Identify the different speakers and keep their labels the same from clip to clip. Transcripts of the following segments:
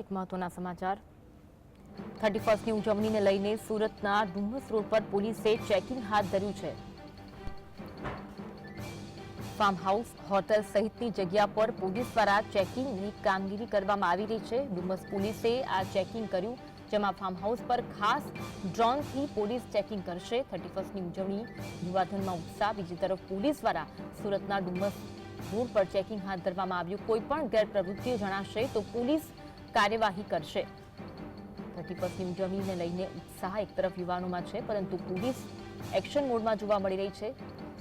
Speaker 1: એક મહત્વના સમાચાર. થર્ટી ફર્સ્ટની ઉજવણીને લઈને સુરતના ડુમ્મસ રોડ પર પોલીસે ચેકિંગ હાથ ધર્યું છે. ફાર્મ હાઉસ હોટલ સહિતની જગ્યા પર પોલીસ દ્વારા ચેકિંગની કામગીરી કરવામાં આવી રહી છે. ડુમ્મસ પોલીસે આ ચેકિંગ કર્યું, જેમાં ફાર્મ હાઉસ પર ખાસ ડ્રોનથી પોલીસ ચેકિંગ કરશે. થર્ટી ફર્સ્ટની ઉજવણી યુવાધનમાં ઉત્સાહ, બીજી તરફ પોલીસ દ્વારા સુરતના ડુમ્મસ રોડ પર ચેકિંગ હાથ ધરવામાં આવ્યું. કોઈ પણ ગેરપ્રવૃત્તિઓ જણાશે તો પોલીસ કાર્યવાહી કરશે. ફર્સ્ટની ઉજવણીને લઈને ઉત્સાહ એક તરફ યુવાનોમાં છે, પરંતુ પોલીસ એક્શન મોડમાં જોવા મળી રહી છે.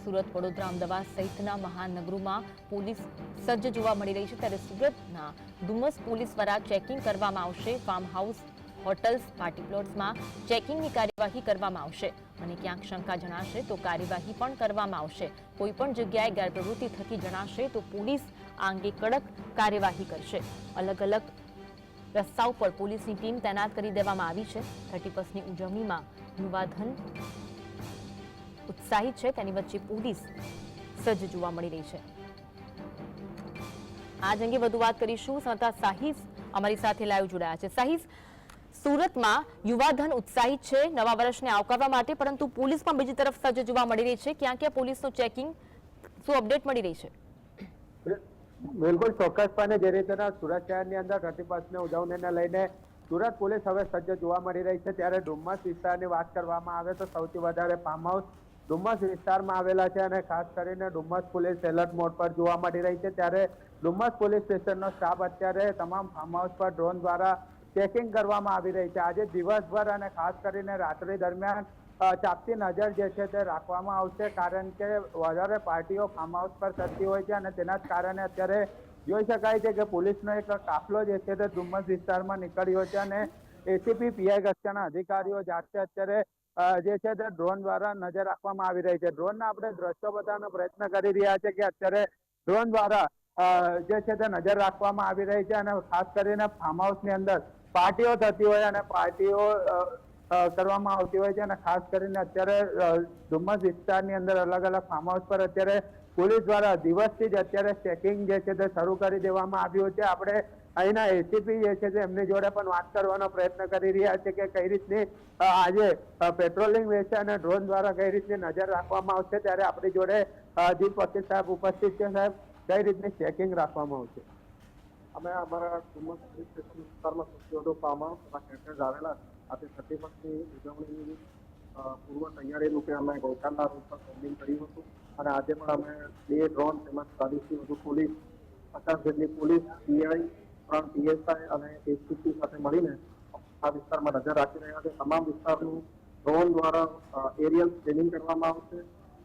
Speaker 1: સુરત, વડોદરા, અમદાવાદ સહિતના મહાનગરોમાં પોલીસ સજ્જ જોવા મળી રહી છે. ત્યારે સુરતના ડુમસ પોલીસ દ્વારા ચેકિંગ કરવામાં આવશે. ફાર્મ હાઉસ હોટલ્સ, પાર્ટી પ્લોટ્સમાં ચેકિંગની કાર્યવાહી કરવામાં આવશે. અને ક્યાંક શંકા જણાશે તો કાર્યવાહી પણ કરવામાં આવશે. કોઈ પણ જગ્યાએ ગેરપ્રવૃત્તિ થકી જણાશે તો પોલીસ આ અંગે કડક કાર્યવાહી કરશે. અલગ અલગ રસ્તાઓ પર પોલીસની ટીમ તૈનાત કરી દેવામાં આવી છે. થર્ટી ફર્સ્ટની ઉજવણીમાં યુવાધન ઉત્સાહિત છે. તેની વચ્ચે પોલીસ સજ્જ જોવા મળી રહી છે. આજ અંગે વધુ વાત કરીશું. સંતા સાહિસ અમારી સાથે લાઈવ જોડાયા છે. સાહિસ, સુરતમાં યુવાધન ઉત્સાહિત છે. નવા વર્ષને આવકારવા માટે, પરંતુ પોલીસ પણ બીજી તરફ સજ્જ જોવા મળી રહી છે. ક્યાં ક્યાં પોલીસનું ચેકિંગ, શું અપડેટ મળી રહી છે?
Speaker 2: બિલકુલ ચોક્કસપણે જે રીતના સુરત શહેરની અંદર થર્ટી ઉજવણીને લઈને સુરત પોલીસ હવે સજ્જ જોવા મળી રહી છે. ત્યારે ડુમ્મસ વિસ્તારની વાત કરવામાં આવે તો સૌથી વધારે ફાર્મ હાઉસ ડુમ્મસ વિસ્તારમાં આવેલા છે અને ખાસ કરીને ડુમ્મસ પોલીસ એલર્ટ મોડ પર જોવા મળી રહી છે. ત્યારે ડુમ્મસ પોલીસ સ્ટેશનનો સ્ટાફ અત્યારે તમામ ફાર્મ હાઉસ પર ડ્રોન દ્વારા ચેકિંગ કરવામાં આવી રહી છે. આજે દિવસભર અને ખાસ કરીને રાત્રિ દરમિયાન અ, નજર જે છે તે રાખવામાં આવશે કારણ કે વધારે પાર્ટીઓ ફાર્મ હાઉસ પર થતી હોય છે અને તેના જ કારણે અત્યારે જોઈ શકાય છે કે પોલીસનો એક કાફલો જે છે તે ધુમ્મસ વિસ્તારમાં નીકળ્યો છે અને એસીપી પીઆઈ કક્ષાના અધિકારીઓ જાતે અત્યારે જે છે તે ડ્રોન દ્વારા નજર રાખવામાં આવી રહી છે. ડ્રોનના આપણે દ્રશ્યો બતાવવાનો પ્રયત્ન કરી રહ્યા છે કે અત્યારે ડ્રોન દ્વારા જે છે તે નજર રાખવામાં આવી રહી છે અને ખાસ કરીને ફાર્મ હાઉસની અંદર પાર્ટીઓ થતી હોય અને પાર્ટીઓ કરવામાં આવતી હોય છે અને ખાસ કરીને અત્યારે અ, વિસ્તારની અંદર અલગ અલગ ફાર્મ હાઉસ પર અત્યારે પોલીસ દ્વારા દિવસથી જ અત્યારે ચેકિંગ જે છે તે શરૂ કરી દેવામાં આવ્યું છે. આપણે અહીંના એસીપી જે છે એમની જોડે પણ વાત કરવાનો પ્રયત્ન કરી રહ્યા છે કે કઈ રીતની આજે પેટ્રોલિંગ વેચે અને ડ્રોન દ્વારા કઈ રીતની નજર રાખવામાં આવશે ત્યારે આપણી જોડે દીપ વકીલ સાહેબ ઉપસ્થિત છે. સાહેબ કઈ રીતની ચેકિંગ રાખવામાં આવશે?
Speaker 3: અમે અમારા ડુમસ પોલીસ વિસ્તારમાં સૌથી વધુ ફાર્મ હાઉસ આવેલા છે. આજે થર્ટી ફર્સ્ટની ઉજવણીની પૂર્વ તૈયારી રૂપે અમે ગઈકાલના રૂપ પર બોમ્બિંગ કર્યું હતું. અને આજે પણ અમે બે ડ્રોન તેમજ ચાલીસથી વધુ પોલીસ પચાસ જેટલી પોલીસ, પીઆઈ, ત્રણ પીએસઆઈ અને એસપીસી સાથે મળીને આ વિસ્તારમાં નજર રાખી રહ્યા છે. તમામ વિસ્તારનું ડ્રોન દ્વારા એરિયલ સ્કેનિંગ કરવામાં આવશે.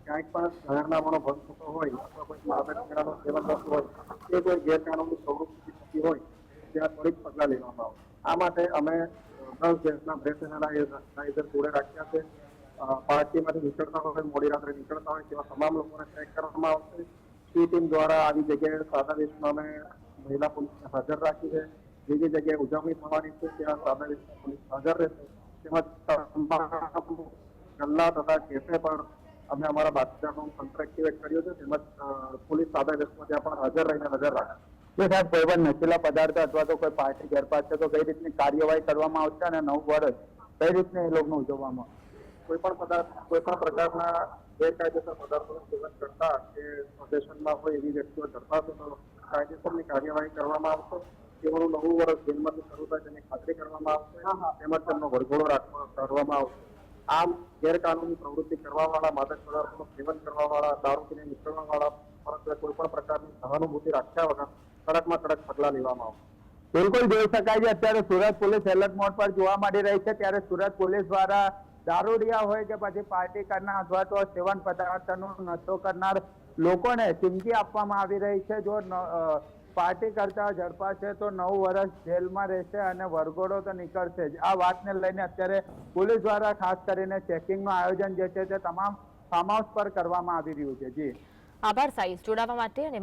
Speaker 3: ક્યાંક પણ જાહેરનામાનો ભંગ થતો હોય અથવા કોઈ માદક પદાર્થનું સેવન થતું હોય, કે કોઈ ગેરકાનૂની સ્વરૂપ થતી હોય, ત્યાં ત્વરિત પગલાં લેવામાં આવે આ માટે અમે દસ ગેસના બ્રેથ એનાલાઇઝર જોડે રાખ્યા છે અ, પાર્ટીમાંથી નીકળતા હોય મોડી રાત્રે નીકળતા હોય તેવા તમામ લોકોને ચેક કરવામાં આવશે સી ટીમ દ્વારા આવી જગ્યાએ સાદા વેશમાં અમે મહિલા પોલીસને હાજર રાખી છે જે જે જગ્યાએ ઉજવણી થવાની છે ત્યાં સાદા વેશમાં પોલીસ હાજર રહેશે તેમજ તમામ ગલ્લા તથા કેફે પર અમે અમારા બાદશાહનો તંત્ર એક્ટિવેટ કર્યો છે તેમજ અ, પોલીસ સાદા વેશમાં ત્યાં પણ હાજર રહીને નજર રાખશે
Speaker 2: જો સાહેબ કોઈ પણ નશીલા પદાર્થ અથવા તો કોઈ પાર્ટી ગેરપાસ છે તો કઈ રીતની કાર્યવાહી કરવામાં આવશે અને નવ વર્ષ કઈ રીતને એ લોકોનું ઉજવવામાં
Speaker 3: કોઈ પણ પદાર્થ કોઈ પણ પ્રકારના ગેરકાયદેસર પદાર્થોનું સેવન કરતા કે પ્રદેશનમાં હોય એવી વ્યક્તિઓ ધરપાશે તો કાયદેસરની કાર્યવાહી કરવામાં આવશે? તેઓનું નવું વર્ષ જેલમાંથી શરૂ થાય તેની ખાતરી કરવામાં આવશે? તેમજ તેમનો વરઘોડો રાખવા કરવામાં આવશે? આમ ગેરકાનૂની પ્રવૃત્તિ કરવાવાળા માદક પદાર્થોનું સેવન કરવાવાળા દારૂ પીને નીકળવાવાળા પરંતુ કોઈ પણ પ્રકારની સહાનુભૂતિ રાખ્યા વગર કડકમાં કડક પગલાં લેવામાં આવશે.
Speaker 2: બિલકુલ જોઈ શકાય છે. અત્યારે સુરત પોલીસ એલર્ટ મોડ પર જોવા મળી રહી છે. ત્યારે સુરત પોલીસ દ્વારા દારૂડિયા હોય કે પછી પાર્ટી કરનાર અથવા તો સેવન પદાર્થનો નશો કરનાર લોકોને ચીમકી આપવામાં આવી રહી છે. જો પાર્ટી કરતા ઝડપાશે તો નવ વર્ષ જેલમાં રહેશે અને વરઘોડો તો નીકળશે જ. આ વાતને લઈને અત્યારે પોલીસ દ્વારા ખાસ કરીને ચેકિંગનું આયોજન જે છે તે તમામ ફાર્મ હાઉસ પર કરવામાં આવી રહ્યું છે. જી.
Speaker 1: આભાર સાઈસ જોડાવા માટે અને